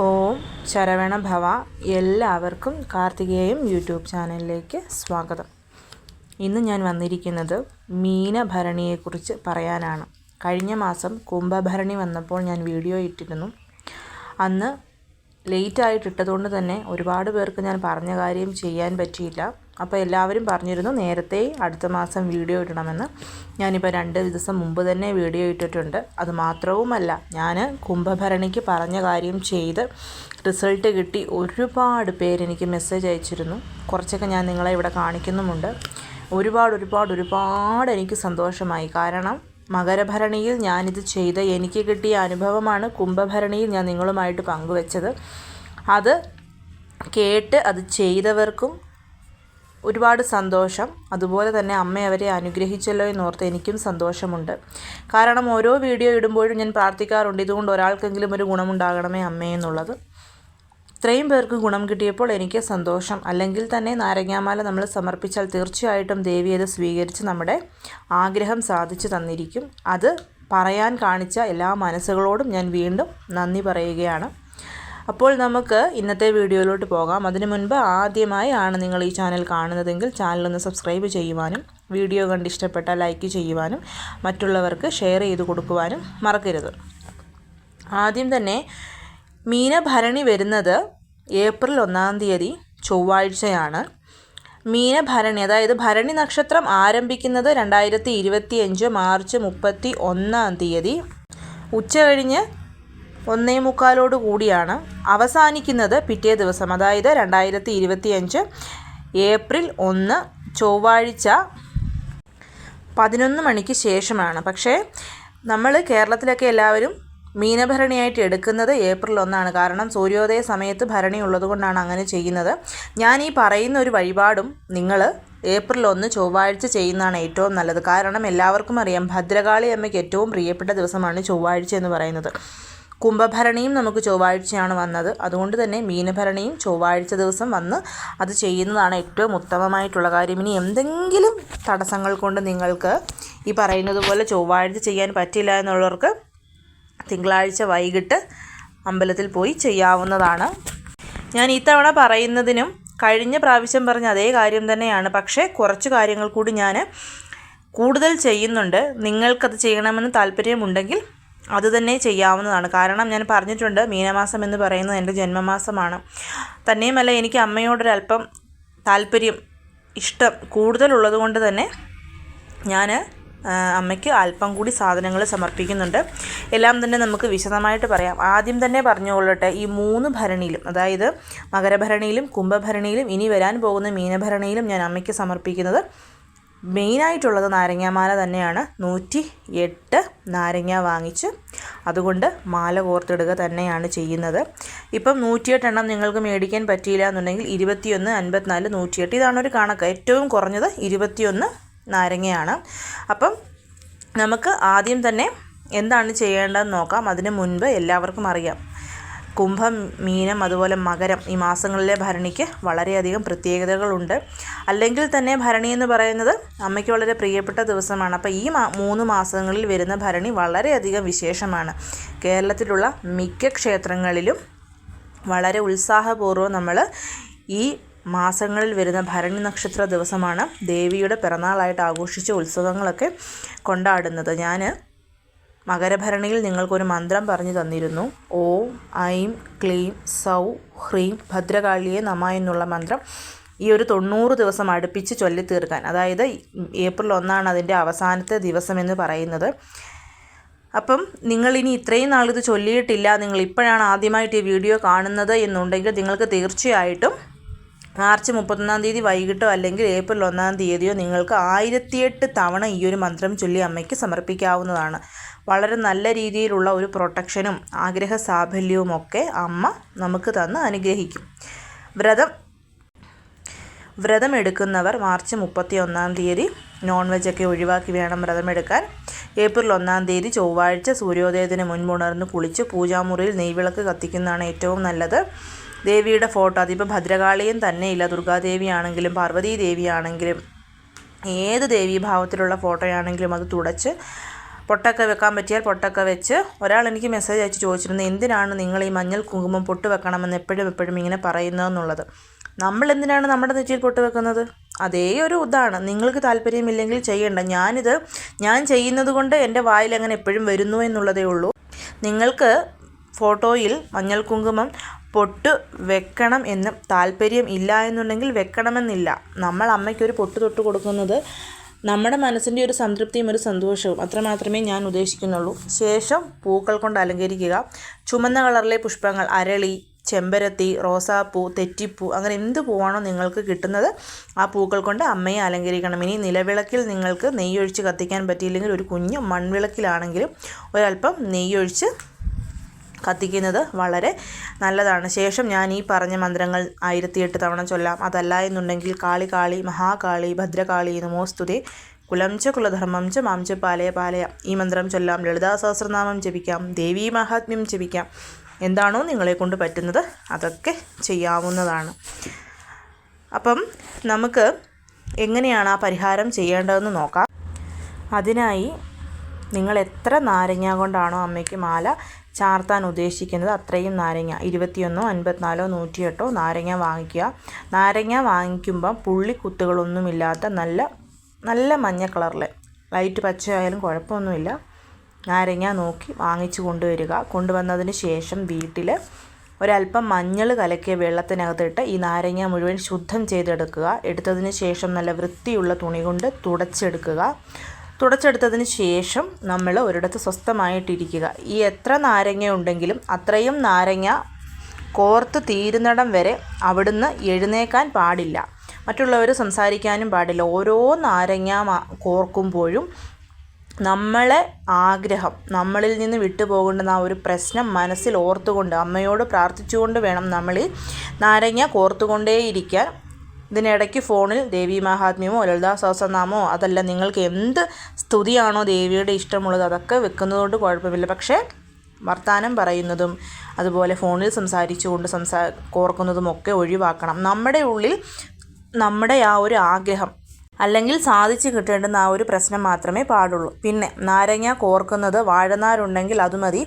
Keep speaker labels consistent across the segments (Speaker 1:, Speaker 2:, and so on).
Speaker 1: ഓം ശരവണ ഭവ എല്ലാവർക്കും കാർത്തികേയം യൂട്യൂബ് ചാനലിലേക്ക് സ്വാഗതം. ഇന്ന് ഞാൻ വന്നിരിക്കുന്നത് മീനഭരണിയെക്കുറിച്ച് പറയാനാണ്. കഴിഞ്ഞ മാസം കുംഭഭരണി വന്നപ്പോൾ ഞാൻ വീഡിയോ ഇട്ടിരുന്നു. അന്ന് ലേറ്റായിട്ട് ഇട്ടതുകൊണ്ട് തന്നെ ഒരുപാട് പേർക്ക് ഞാൻ പറഞ്ഞ കാര്യം ചെയ്യാൻ പറ്റിയില്ല. അപ്പോൾ എല്ലാവരും പറഞ്ഞിരുന്നു നേരത്തെ അടുത്ത മാസം വീഡിയോ ഇടണമെന്ന്. ഞാനിപ്പോൾ രണ്ട് ദിവസം മുമ്പ് തന്നെ വീഡിയോ ഇട്ടിട്ടുണ്ട്. അത് മാത്രവുമല്ല ഞാൻ കുംഭഭരണിക്ക് പറഞ്ഞ കാര്യം ചെയ്ത് റിസൾട്ട് കിട്ടി ഒരുപാട് പേരെനിക്ക് മെസ്സേജ് അയച്ചിരുന്നു. കുറച്ചൊക്കെ ഞാൻ നിങ്ങളെ ഇവിടെ കാണിക്കുന്നുമുണ്ട്. ഒരുപാട് ഒരുപാട് ഒരുപാട് എനിക്ക് സന്തോഷമായി. കാരണം മകരഭരണിയിൽ ഞാനിത് ചെയ്ത് എനിക്ക് കിട്ടിയ അനുഭവമാണ് കുംഭഭരണിയിൽ ഞാൻ നിങ്ങളുമായിട്ട് പങ്കുവെച്ചത്. അത് കേട്ട് അത് ചെയ്തവർക്കും ഒരുപാട് സന്തോഷം. അതുപോലെ തന്നെ അമ്മ അവരെ അനുഗ്രഹിച്ചല്ലോ എന്നോർത്ത് എനിക്കും സന്തോഷമുണ്ട്. കാരണം ഓരോ വീഡിയോ ഇടുമ്പോഴും ഞാൻ പ്രാർത്ഥിക്കാറുണ്ട്. ഇതുകൊണ്ട് ഒരാൾക്കെങ്കിലും ഒരു ഗുണമുണ്ടാകണമേ അമ്മേ എന്നുള്ളത്. ഇത്രയും പേർക്ക് ഗുണം കിട്ടിയപ്പോൾ എനിക്ക് സന്തോഷം. അല്ലെങ്കിൽ തന്നെ നാരങ്ങാമാല നമ്മൾ സമർപ്പിച്ചാൽ തീർച്ചയായിട്ടും ദേവി അത് സ്വീകരിച്ച് നമ്മുടെ ആഗ്രഹം സാധിച്ചു തന്നിരിക്കും. അത് പറയാൻ കാണിച്ച എല്ലാ മനസ്സുകളോടും ഞാൻ വീണ്ടും നന്ദി പറയുകയാണ്. അപ്പോൾ നമുക്ക് ഇന്നത്തെ വീഡിയോയിലോട്ട് പോകാം. അതിനു മുൻപ് ആദ്യമായി ആണ് നിങ്ങൾ ഈ ചാനൽ കാണുന്നതെങ്കിൽ ചാനലൊന്ന് സബ്സ്ക്രൈബ് ചെയ്യുവാനും വീഡിയോ കണ്ട് ഇഷ്ടപ്പെട്ട ലൈക്ക് ചെയ്യുവാനും മറ്റുള്ളവർക്ക് ഷെയർ ചെയ്ത് കൊടുക്കുവാനും മറക്കരുത്. ആദ്യം തന്നെ മീനഭരണി വരുന്നത് ഏപ്രിൽ ഒന്നാം തീയതി ചൊവ്വാഴ്ചയാണ്. മീനഭരണി അതായത് ഭരണി നക്ഷത്രം ആരംഭിക്കുന്നത് രണ്ടായിരത്തി ഇരുപത്തി അഞ്ച് മാർച്ച് മുപ്പത്തി ഒന്നാം തീയതി. ഉച്ച കഴിഞ്ഞ് ഒന്നേ മുക്കാലോട് കൂടിയാണ് അവസാനിക്കുന്നത് പിറ്റേ ദിവസം. അതായത് രണ്ടായിരത്തി ഇരുപത്തി അഞ്ച് ഏപ്രിൽ ഒന്ന് ചൊവ്വാഴ്ച പതിനൊന്ന് മണിക്ക് ശേഷമാണ്. പക്ഷേ നമ്മൾ കേരളത്തിലൊക്കെ എല്ലാവരും മീനഭരണിയായിട്ട് എടുക്കുന്നത് ഏപ്രിൽ ഒന്നാണ്. കാരണം സൂര്യോദയ സമയത്ത് ഭരണി ഉള്ളതുകൊണ്ടാണ് അങ്ങനെ ചെയ്യുന്നത്. ഞാൻ ഈ പറയുന്ന ഒരു വഴിപാടും നിങ്ങൾ ഏപ്രിൽ ഒന്ന് ചൊവ്വാഴ്ച ചെയ്യുന്നതാണ് ഏറ്റവും നല്ലത്. കാരണം എല്ലാവർക്കും അറിയാം ഭദ്രകാളി അമ്മയ്ക്ക് ഏറ്റവും പ്രിയപ്പെട്ട ദിവസമാണ് ചൊവ്വാഴ്ച എന്ന് പറയുന്നത്. കുംഭഭരണിയും നമുക്ക് ചൊവ്വാഴ്ചയാണ് വന്നത്. അതുകൊണ്ട് തന്നെ മീനഭരണിയും ചൊവ്വാഴ്ച ദിവസം വന്ന് അത് ചെയ്യുന്നതാണ് ഏറ്റവും ഉത്തമമായിട്ടുള്ള കാര്യം. ഇനി എന്തെങ്കിലും തടസ്സങ്ങൾ കൊണ്ട് നിങ്ങൾക്ക് ഈ പറയുന്നത് പോലെ ചൊവ്വാഴ്ച ചെയ്യാൻ പറ്റില്ല എന്നുള്ളവർക്ക് തിങ്കളാഴ്ച വൈകിട്ട് അമ്പലത്തിൽ പോയി ചെയ്യാവുന്നതാണ്. ഞാൻ ഇത്തവണ പറയുന്നതിനും കഴിഞ്ഞ പ്രാവശ്യം പറഞ്ഞ അതേ കാര്യം തന്നെയാണ്. പക്ഷേ കുറച്ച് കാര്യങ്ങൾ കൂടി ഞാൻ കൂടുതൽ ചെയ്യുന്നുണ്ട്. നിങ്ങൾക്കത് ചെയ്യണമെന്ന് താല്പര്യമുണ്ടെങ്കിൽ അത് തന്നെ ചെയ്യാവുന്നതാണ്. കാരണം ഞാൻ പറഞ്ഞിട്ടുണ്ട് മീനമാസം എന്ന് പറയുന്നത് എന്റെ ജന്മമാസമാണ്. തന്നെയുമല്ല എനിക്ക് അമ്മയോടൊരല്പം താല്പര്യം ഇഷ്ടം കൂടുതലുള്ളത് കൊണ്ട് തന്നെ ഞാൻ അമ്മയ്ക്ക് അല്പം കൂടി സാധനങ്ങൾ സമർപ്പിക്കുന്നുണ്ട്. എല്ലാം തന്നെ നമുക്ക് വിശദമായിട്ട് പറയാം. ആദ്യം തന്നെ പറഞ്ഞുകൊള്ളട്ടെ ഈ മൂന്ന് ഭരണിയിലും അതായത് മകരഭരണിയിലും കുംഭഭരണിയിലും ഇനി വരാൻ പോകുന്ന മീനഭരണിയിലും ഞാൻ അമ്മയ്ക്ക് സമർപ്പിക്കുന്നത് മെയിനായിട്ടുള്ളത് നാരങ്ങാമാല തന്നെയാണ്. നൂറ്റി എട്ട് നാരങ്ങ വാങ്ങിച്ച് അതുകൊണ്ട് മാല കോർത്തിടുക തന്നെയാണ് ചെയ്യുന്നത്. ഇപ്പം നൂറ്റിയെട്ട് എണ്ണം നിങ്ങൾക്ക് മേടിക്കാൻ പറ്റിയില്ല എന്നുണ്ടെങ്കിൽ ഇരുപത്തിയൊന്ന് അൻപത്തിനാല് നൂറ്റിയെട്ട്. ഇതാണ് ഒരു കണക്ക്. ഏറ്റവും കുറഞ്ഞത് ഇരുപത്തിയൊന്ന് നാരങ്ങയാണ്. അപ്പം നമുക്ക് ആദ്യം തന്നെ എന്താണ് ചെയ്യേണ്ടതെന്ന് നോക്കാം. അതിന് മുൻപ് എല്ലാവർക്കും അറിയാം. കുംഭം മീനം അതുപോലെ മകരം ഈ മാസങ്ങളിലെ ഭരണിക്ക് വളരെയധികം പ്രത്യേകതകളുണ്ട്. അല്ലെങ്കിൽ തന്നെ ഭരണി എന്ന് പറയുന്നത് അമ്മയ്ക്ക് വളരെ പ്രിയപ്പെട്ട ദിവസമാണ്. അപ്പോൾ ഈ മൂന്ന് മാസങ്ങളിൽ വരുന്ന ഭരണി വളരെയധികം വിശേഷമാണ്. കേരളത്തിലുള്ള മിക്ക ക്ഷേത്രങ്ങളിലും വളരെ ഉത്സാഹപൂർവം നമ്മൾ ഈ മാസങ്ങളിൽ വരുന്ന ഭരണി നക്ഷത്ര ദിവസമാണ് ദേവിയുടെ പിറന്നാളായിട്ട് ആഘോഷിച്ച ഉത്സവങ്ങളൊക്കെ കൊണ്ടാടുന്നത്. ഞാൻ മകരഭരണിയിൽ നിങ്ങൾക്കൊരു മന്ത്രം പറഞ്ഞു തന്നിരുന്നു. ഓം ഐം ക്ലീം സൗ ഹ്രീം ഭദ്രകാളിയെ നമ എന്നുള്ള മന്ത്രം ഈ ഒരു തൊണ്ണൂറ് ദിവസം അടുപ്പിച്ച് ചൊല്ലിത്തീർക്കാൻ. അതായത് ഏപ്രിൽ ഒന്നാണ് അതിന്റെ അവസാനത്തെ ദിവസം എന്ന് പറയുന്നത്. അപ്പം നിങ്ങളിനി ഇത്രയും നാൾ ഇത് ചൊല്ലിയിട്ടില്ല നിങ്ങൾ ഇപ്പോഴാണ് ആദ്യമായിട്ട് ഈ വീഡിയോ കാണുന്നത് എന്നുണ്ടെങ്കിൽ നിങ്ങൾക്ക് തീർച്ചയായിട്ടും മാർച്ച് മുപ്പത്തൊന്നാം തീയതി വൈകിട്ടോ അല്ലെങ്കിൽ ഏപ്രിൽ ഒന്നാം തീയതിയോ നിങ്ങൾക്ക് ആയിരത്തിയെട്ട് തവണ ഈ ഒരു മന്ത്രം ചൊല്ലി അമ്മയ്ക്ക് സമർപ്പിക്കാവുന്നതാണ്. വളരെ നല്ല രീതിയിലുള്ള ഒരു പ്രൊട്ടക്ഷനും ആഗ്രഹ സാഫല്യവും ഒക്കെ അമ്മ നമുക്ക് തന്ന് അനുഗ്രഹിക്കും. വ്രതം. വ്രതം എടുക്കുന്നവർ മാർച്ച് മുപ്പത്തി ഒന്നാം തീയതി നോൺ വെജൊക്കെ ഒഴിവാക്കി വേണം വ്രതമെടുക്കാൻ. ഏപ്രിൽ ഒന്നാം തീയതി ചൊവ്വാഴ്ച സൂര്യോദയത്തിന് മുൻപുണർന്ന് കുളിച്ച് പൂജാമുറിയിൽ നെയ്വിളക്ക് കത്തിക്കുന്നതാണ് ഏറ്റവും നല്ലത്. ദേവിയുടെ ഫോട്ടോ അതിപ്പോൾ ഭദ്രകാളിയും തന്നെയില്ല. ദുർഗാദേവിയാണെങ്കിലും പാർവതീ ദേവിയാണെങ്കിലും ഏത് ദേവീഭാവത്തിലുള്ള ഫോട്ടോയാണെങ്കിലും അത് തുടച്ച് പൊട്ടൊക്കെ വെക്കാൻ പറ്റിയാൽ പൊട്ടൊക്കെ വെച്ച് ഒരാൾ എനിക്ക് മെസ്സേജ് അയച്ച് ചോദിച്ചിരുന്നു എന്തിനാണ് നിങ്ങൾ ഈ മഞ്ഞൾ കുങ്കുമം പൊട്ട് വെക്കണമെന്ന് എപ്പോഴും എപ്പോഴും ഇങ്ങനെ പറയുന്നതെന്നുള്ളത് നമ്മൾ എന്തിനാണ് നമ്മുടെ നെറ്റിയിൽ പൊട്ട് വെക്കുന്നത്? അതേ ഒരു ഇതാണ്. നിങ്ങൾക്ക് താല്പര്യമില്ലെങ്കിൽ ചെയ്യേണ്ട. ഞാനിത് ഞാൻ ചെയ്യുന്നത് കൊണ്ട് എന്റെ വായിൽ അങ്ങനെ എപ്പോഴും വരുന്നു എന്നുള്ളതേ ഉള്ളൂ. നിങ്ങൾക്ക് ഫോട്ടോയിൽ മഞ്ഞൾ കുങ്കുമം പൊട്ട് വെക്കണം എന്ന് താല്പര്യം ഇല്ല എന്നുണ്ടെങ്കിൽ വെക്കണമെന്നില്ല. നമ്മൾ അമ്മയ്ക്കൊരു പൊട്ട് തൊട്ട് കൊടുക്കുന്നത് നമ്മുടെ മനസ്സിന്റെ ഒരു സംതൃപ്തിയും ഒരു സന്തോഷവും അത്രമാത്രമേ ഞാൻ ഉദ്ദേശിക്കുന്നുള്ളൂ. ശേഷം പൂക്കൾ കൊണ്ട് അലങ്കരിക്കുക. ചുമന്ന കളറിലെ പുഷ്പങ്ങൾ അരളി ചെമ്പരത്തി റോസാപ്പൂ തെറ്റിപ്പൂ അങ്ങനെ എന്ത് പൂവാണോ നിങ്ങൾക്ക് കിട്ടുന്നത് ആ പൂക്കൾ കൊണ്ട് അമ്മയെ അലങ്കരിക്കണം. ഇനി നിലവിളക്കിൽ നിങ്ങൾക്ക് നെയ്യൊഴിച്ച് കത്തിക്കാൻ പറ്റിയില്ലെങ്കിൽ ഒരു കുഞ്ഞ് മൺവിളക്കിലാണെങ്കിലും ഒരല്പം നെയ്യൊഴിച്ച് കത്തിക്കുന്നത് വളരെ നല്ലതാണ്. ശേഷം ഞാൻ ഈ പറഞ്ഞ മന്ത്രങ്ങൾ ആയിരത്തിയെട്ട് തവണ ചൊല്ലാം. അതല്ല എന്നുണ്ടെങ്കിൽ കാളി കാളി മഹാകാളി ഭദ്രകാളി നമോസ്തുതേ കുലം ച കുലധർമ്മം ച മാം ച പാലയ പാലയ ഈ മന്ത്രം ചൊല്ലാം. ലളിതാ സഹസ്രനാമം ജപിക്കാം. ദേവീ മഹാത്മ്യം ജപിക്കാം. എന്താണോ നിങ്ങളെ കൊണ്ട് പറ്റുന്നത് അതൊക്കെ ചെയ്യാവുന്നതാണ്. അപ്പം നമുക്ക് എങ്ങനെയാണ് ആ പരിഹാരം ചെയ്യേണ്ടതെന്ന് നോക്കാം. അതിനായി നിങ്ങൾ എത്ര നാരങ്ങ കൊണ്ടാണോ അമ്മയ്ക്ക് മാല ചാർത്താൻ ഉദ്ദേശിക്കുന്നത് അത്രയും നാരങ്ങ. ഇരുപത്തിയൊന്നോ അൻപത്തിനാലോ നൂറ്റിയെട്ടോ നാരങ്ങ വാങ്ങിക്കുക. നാരങ്ങ വാങ്ങിക്കുമ്പം പുള്ളിക്കുത്തുകളൊന്നുമില്ലാത്ത നല്ല നല്ല മഞ്ഞ കളറിൽ. ലൈറ്റ് പച്ചയായാലും കുഴപ്പമൊന്നുമില്ല. നാരങ്ങ നോക്കി വാങ്ങിച്ചു കൊണ്ടുവരിക. കൊണ്ടുവന്നതിന് ശേഷം വീട്ടിൽ ഒരല്പം മഞ്ഞൾ കലക്കിയ വെള്ളത്തിനകത്തിട്ട് ഈ നാരങ്ങ മുഴുവൻ ശുദ്ധം ചെയ്തെടുക്കുക. എടുത്തതിന് ശേഷം നല്ല വൃത്തിയുള്ള തുണി കൊണ്ട് തുടച്ചെടുക്കുക. തുടച്ചെടുത്തതിന് ശേഷം നമ്മൾ ഒരിടത്ത് സ്വസ്ഥമായിട്ടിരിക്കുക. ഈ എത്ര നാരങ്ങ ഉണ്ടെങ്കിലും അത്രയും നാരങ്ങ കോർത്ത് തീരുന്നിടം വരെ അവിടുന്ന് എഴുന്നേക്കാൻ പാടില്ല. മറ്റുള്ളവർ സംസാരിക്കാനും പാടില്ല. ഓരോ നാരങ്ങ കോർക്കുമ്പോഴും നമ്മളെ ആഗ്രഹം നമ്മളിൽ നിന്ന് വിട്ടുപോകേണ്ടുന്ന ആ ഒരു പ്രശ്നം മനസ്സിൽ ഓർത്തുകൊണ്ട് അമ്മയോട് പ്രാർത്ഥിച്ചുകൊണ്ട് വേണം നമ്മൾ ഈ നാരങ്ങ കോർത്തുകൊണ്ടേയിരിക്കാൻ ഇതിനിടയ്ക്ക് ഫോണിൽ ദേവി മഹാത്മ്യമോ ലളിതാ സഹസ്രനാമോ അതല്ല നിങ്ങൾക്ക് എന്ത് സ്തുതിയാണോ ദേവിയുടെ ഇഷ്ടമുള്ളത് അതൊക്കെ വെക്കുന്നതുകൊണ്ട് കുഴപ്പമില്ല. പക്ഷേ വർത്തമാനം പറയുന്നതും അതുപോലെ ഫോണിൽ സംസാരിച്ചുകൊണ്ട് സംസാ കോർക്കുന്നതും ഒക്കെ ഒഴിവാക്കണം. നമ്മുടെ ഉള്ളിൽ നമ്മുടെ ആ ഒരു ആഗ്രഹം അല്ലെങ്കിൽ സാധിച്ചു കിട്ടേണ്ടുന്ന ആ ഒരു പ്രശ്നം മാത്രമേ പാടുള്ളൂ. പിന്നെ നാരങ്ങ കോർക്കുന്നത് വാഴനാരുണ്ടെങ്കിൽ അത് മതി.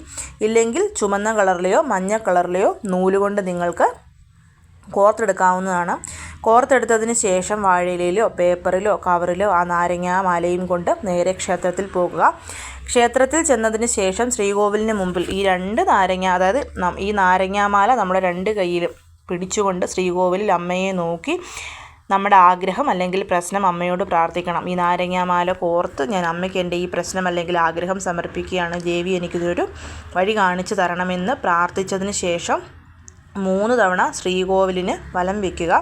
Speaker 1: ഇല്ലെങ്കിൽ ചുമന്ന കളറിലെയോ മഞ്ഞ കളറിലെയോ നൂലുകൊണ്ട് നിങ്ങൾക്ക് കോർത്തെടുക്കാവുന്നതാണ്. കോർത്തെടുത്തതിന് ശേഷം വാഴയിലയിലോ പേപ്പറിലോ കവറിലോ ആ നാരങ്ങ മാലയും കൊണ്ട് നേരെ ക്ഷേത്രത്തിൽ പോകുക. ക്ഷേത്രത്തിൽ ചെന്നതിന് ശേഷം ശ്രീകോവിലിന് മുമ്പിൽ ഈ രണ്ട് നാരങ്ങ അതായത് ഈ നാരങ്ങാമാല നമ്മുടെ രണ്ട് കയ്യിലും പിടിച്ചുകൊണ്ട് ശ്രീകോവിലിൽ അമ്മയെ നോക്കി നമ്മുടെ ആഗ്രഹം അല്ലെങ്കിൽ പ്രശ്നം അമ്മയോട് പ്രാർത്ഥിക്കണം. ഈ നാരങ്ങാമാല കോർത്ത് ഞാൻ അമ്മയ്ക്ക് എന്റെ ഈ പ്രശ്നം അല്ലെങ്കിൽ ആഗ്രഹം സമർപ്പിക്കുകയാണ്. ദേവി എനിക്കിതൊരു വഴി കാണിച്ചു തരണമെന്ന് പ്രാർത്ഥിച്ചതിന് ശേഷം മൂന്ന് തവണ ശ്രീകോവിലിന് വലം വെക്കുക.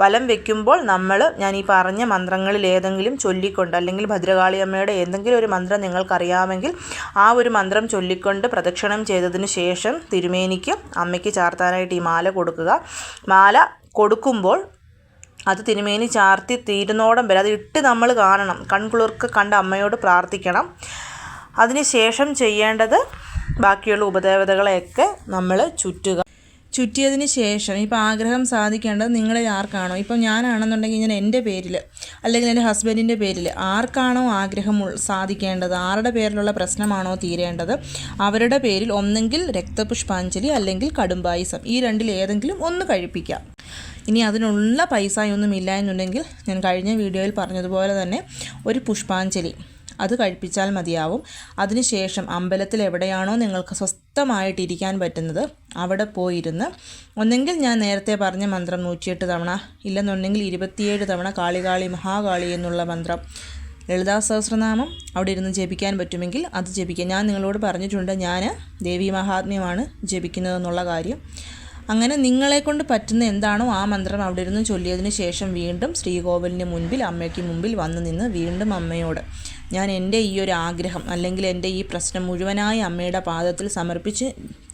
Speaker 1: വലം വെക്കുമ്പോൾ നമ്മൾ ഞാൻ ഈ പറഞ്ഞ മന്ത്രങ്ങളിൽ ഏതെങ്കിലും ചൊല്ലിക്കൊണ്ട് അല്ലെങ്കിൽ ഭദ്രകാളിയമ്മയുടെ ഏതെങ്കിലും ഒരു മന്ത്രം നിങ്ങൾക്കറിയാമെങ്കിൽ ആ ഒരു മന്ത്രം ചൊല്ലിക്കൊണ്ട് പ്രദക്ഷിണം ചെയ്തതിന് ശേഷം തിരുമേനിക്ക് അമ്മയ്ക്ക് ചാർത്താനായിട്ട് ഈ മാല കൊടുക്കുക. മാല കൊടുക്കുമ്പോൾ അത് തിരുമേനി ചാർത്തി തീരുന്നോടം വരെ അത് ഇട്ട് നമ്മൾ കാണണം. കൺകുളിർക്ക് കണ്ട അമ്മയോട് പ്രാർത്ഥിക്കണം. അതിന് ശേഷം ചെയ്യേണ്ടത് ബാക്കിയുള്ള ഉപദേവതകളെയൊക്കെ നമ്മൾ ചുറ്റുക. ചുറ്റിയതിന് ശേഷം ഇപ്പോൾ ആഗ്രഹം സാധിക്കേണ്ടത് നിങ്ങളിൽ ആർക്കാണോ? ഇപ്പം ഞാനാണെന്നുണ്ടെങ്കിൽ ഞാൻ എന്റെ പേരിൽ അല്ലെങ്കിൽ എന്റെ ഹസ്ബൻഡിന്റെ പേരിൽ ആർക്കാണോ ആഗ്രഹം സാധിക്കേണ്ടത്? ആരുടെ പേരിലുള്ള പ്രശ്നമാണോ തീരേണ്ടത്? അവരുടെ പേരിൽ ഒന്നെങ്കിൽ രക്തപുഷ്പാഞ്ജലി അല്ലെങ്കിൽ കടുംബായിസം ഈ രണ്ടിൽ ഏതെങ്കിലും ഒന്ന് കഴിപ്പിക്കാം. ഇനി അതിനുള്ള പൈസയൊന്നും ഇല്ല എന്നുണ്ടെങ്കിൽ ഞാൻ കഴിഞ്ഞ വീഡിയോയിൽ പറഞ്ഞതുപോലെ തന്നെ ഒരു പുഷ്പാഞ്ജലി. അത് കഴിപ്പിച്ചാൽ മതിയാവും. അതിനുശേഷം അമ്പലത്തിൽ എവിടെയാണോ നിങ്ങൾക്ക് സ്വസ്ഥമായിട്ടിരിക്കാൻ പറ്റുന്നത് അവിടെ പോയിരുന്ന്. ഒന്നെങ്കിൽ ഞാൻ നേരത്തെ പറഞ്ഞ മന്ത്രം നൂറ്റിയെട്ട് തവണ ഇല്ലെന്നുണ്ടെങ്കിൽ ഇരുപത്തിയേഴ് തവണ കാളികാളി മഹാകാളി എന്നുള്ള മന്ത്രം. ലളിതാ സഹസ്രനാമം അവിടെ ഇരുന്ന് ജപിക്കാൻ പറ്റുമെങ്കിൽ അത് ജപിക്കാം. ഞാൻ നിങ്ങളോട് പറഞ്ഞിട്ടുണ്ട് ഞാൻ ദേവി മഹാത്മ്യമാണ് ജപിക്കുന്നതെന്നുള്ള കാര്യം. അങ്ങനെ നിങ്ങളെ കൊണ്ട് പറ്റുന്ന എന്താണോ ആ മന്ത്രം അവിടെ ഇരുന്ന് ചൊല്ലിയതിന് ശേഷം വീണ്ടും ശ്രീകോവിലിന് മുൻപിൽ അമ്മയ്ക്ക് മുമ്പിൽ വന്നു നിന്ന് വീണ്ടും അമ്മയോട് ഞാൻ എന്റെ ഈ ഒരു ആഗ്രഹം അല്ലെങ്കിൽ എന്റെ ഈ പ്രശ്നം മുഴുവനായി അമ്മയുടെ പാദത്തിൽ സമർപ്പിച്ച്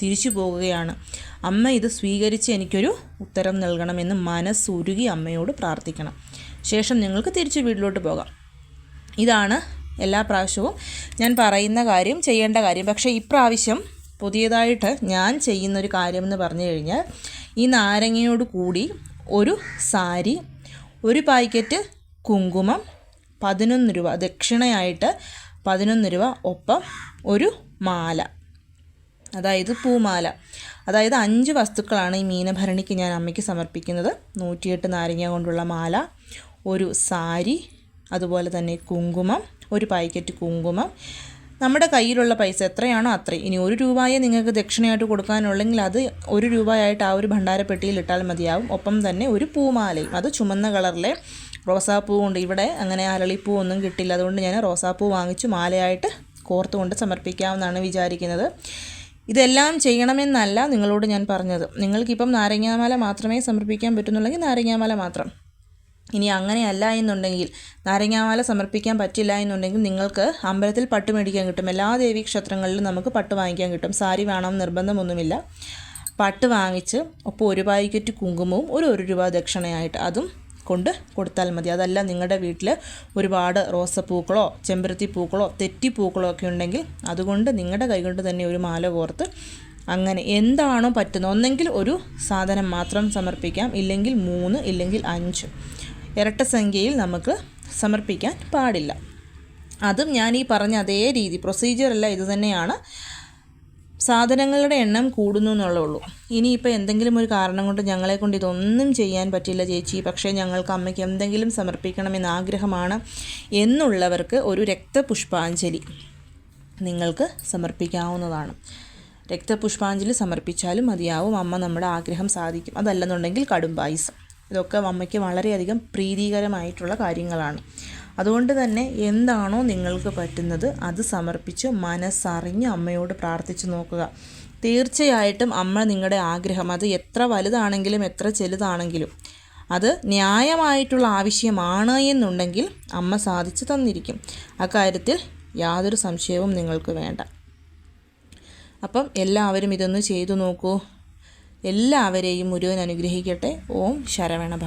Speaker 1: തിരിച്ചു പോകുകയാണ്. അമ്മ ഇത് സ്വീകരിച്ച് എനിക്കൊരു ഉത്തരം നൽകണമെന്ന് മനസ്സുരുകി അമ്മയോട് പ്രാർത്ഥിക്കണം. ശേഷം നിങ്ങൾക്ക് തിരിച്ച് വീട്ടിലോട്ട് പോകാം. ഇതാണ് എല്ലാ പ്രാവശ്യവും ഞാൻ പറയുന്ന കാര്യം ചെയ്യേണ്ട കാര്യം. പക്ഷേ ഇപ്രാവശ്യം പുതിയതായിട്ട് ഞാൻ ചെയ്യുന്നൊരു കാര്യമെന്ന് പറഞ്ഞു കഴിഞ്ഞാൽ ഈ നാരങ്ങയോട് കൂടി ഒരു സാരി ഒരു പാക്കറ്റ് കുങ്കുമം പതിനൊന്ന് രൂപ ദക്ഷിണയായിട്ട് പതിനൊന്ന് രൂപ ഒപ്പം ഒരു മാല. അതായത് പൂമാല. അതായത് അഞ്ച് വസ്തുക്കളാണ് ഈ മീനഭരണിക്ക് ഞാൻ അമ്മയ്ക്ക് സമർപ്പിക്കുന്നത്. നൂറ്റിയെട്ട് നാരങ്ങ കൊണ്ടുള്ള മാല ഒരു സാരി അതുപോലെ തന്നെ കുങ്കുമം ഒരു പാക്കറ്റ് കുങ്കുമം. നമ്മുടെ കയ്യിലുള്ള പൈസ എത്രയാണോ അത്രയും. ഇനി ഒരു രൂപയെ നിങ്ങൾക്ക് ദക്ഷിണയായിട്ട് കൊടുക്കാനുള്ളെങ്കിൽ അത് ഒരു രൂപയായിട്ട് ആ ഒരു ഭണ്ഡാരപ്പെട്ടിയിൽ ഇട്ടാൽ മതിയാവും. ഒപ്പം തന്നെ ഒരു പൂമാലയും. അത് ചുമന്ന കളറിലെ റോസാപ്പൂ കൊണ്ട് ഇവിടെ അങ്ങനെ അരളിപ്പൂ ഒന്നും കിട്ടില്ല. അതുകൊണ്ട് ഞാൻ റോസാപ്പൂ വാങ്ങിച്ചു മാലയായിട്ട് കോർത്തുകൊണ്ട് സമർപ്പിക്കാമെന്നാണ് വിചാരിക്കുന്നത്. ഇതെല്ലാം ചെയ്യണമെന്നല്ല നിങ്ങളോട് ഞാൻ പറഞ്ഞത്. നിങ്ങൾക്കിപ്പം നാരങ്ങാമാല മാത്രമേ സമർപ്പിക്കാൻ പറ്റുന്നുള്ളെങ്കിൽ നാരങ്ങാമാല മാത്രം. ഇനി അങ്ങനെയല്ല എന്നുണ്ടെങ്കിൽ നാരങ്ങാമാല സമർപ്പിക്കാൻ പറ്റില്ല എന്നുണ്ടെങ്കിൽ നിങ്ങൾക്ക് അമ്പലത്തിൽ പട്ട് മേടിക്കാൻ കിട്ടും. എല്ലാ ദേവീക്ഷേത്രങ്ങളിലും നമുക്ക് പട്ട് വാങ്ങിക്കാൻ കിട്ടും. സാരി വേണം നിർബന്ധമൊന്നുമില്ല. പട്ട് വാങ്ങിച്ച് ഒപ്പം ഒരു പാക്കറ്റ് കുങ്കുമവും ഒരു ഒരു രൂപ ദക്ഷിണയായിട്ട്. അതും കൊണ്ട് കൊടുത്താൽ മതി. അതല്ല നിങ്ങളുടെ വീട്ടിൽ ഒരുപാട് റോസപ്പൂക്കളോ ചെമ്പരത്തി പൂക്കളോ തെറ്റിപ്പൂക്കളോ ഒക്കെ ഉണ്ടെങ്കിൽ അതുകൊണ്ട് നിങ്ങളുടെ കൈകൊണ്ട് തന്നെ ഒരു മാല കോർത്ത് അങ്ങനെ എന്താണോ പറ്റുന്നത് ഒന്നെങ്കിൽ ഒരു സാധനം മാത്രം സമർപ്പിക്കാം. ഇല്ലെങ്കിൽ മൂന്ന് ഇല്ലെങ്കിൽ അഞ്ച്. ഇരട്ട സംഖ്യയിൽ നമുക്ക് സമർപ്പിക്കാൻ പാടില്ല. അതും ഞാൻ ഈ പറഞ്ഞ അതേ രീതി പ്രൊസീജിയറല്ല ഇത് തന്നെയാണ്. സാധനങ്ങളുടെ എണ്ണം കൂടുന്നു എന്നുള്ളേ ഉള്ളൂ. ഇനിയിപ്പോൾ എന്തെങ്കിലും ഒരു കാരണം കൊണ്ട് ഞങ്ങളെ കൊണ്ട് ഇതൊന്നും ചെയ്യാൻ പറ്റില്ല ചേച്ചി. പക്ഷേ ഞങ്ങൾക്ക് അമ്മയ്ക്ക് എന്തെങ്കിലും സമർപ്പിക്കണമെന്ന് ആഗ്രഹമാണ് എന്നുള്ളവർക്ക് ഒരു രക്തപുഷ്പാഞ്ജലി നിങ്ങൾക്ക് സമർപ്പിക്കാവുന്നതാണ്. രക്തപുഷ്പാഞ്ജലി സമർപ്പിച്ചാലും മതിയാവും. അമ്മ നമ്മുടെ ആഗ്രഹം സാധിക്കും. അതല്ലെന്നുണ്ടെങ്കിൽ കടും പായസം ഇതൊക്കെ അമ്മയ്ക്ക് വളരെയധികം പ്രീതികരമായിട്ടുള്ള കാര്യങ്ങളാണ്. അതുകൊണ്ട് തന്നെ എന്താണോ നിങ്ങൾക്ക് പറ്റുന്നത് അത് സമർപ്പിച്ച് മനസ്സറിഞ്ഞ് അമ്മയോട് പ്രാർത്ഥിച്ചു നോക്കുക. തീർച്ചയായിട്ടും അമ്മ നിങ്ങളുടെ ആഗ്രഹം. അത് എത്ര വലുതാണെങ്കിലും എത്ര ചെലുതാണെങ്കിലും അത് ന്യായമായിട്ടുള്ള ആവശ്യമാണ് എന്നുണ്ടെങ്കിൽ അമ്മ സാധിച്ചു തന്നിരിക്കും. അക്കാര്യത്തിൽ യാതൊരു സംശയവും നിങ്ങൾക്ക് വേണ്ട. അപ്പം എല്ലാവരും ഇതൊന്ന് ചെയ്തു നോക്കൂ. എല്ലാവരെയും മുരുവൻ അനുഗ്രഹിക്കട്ടെ. ഓം ശരവണ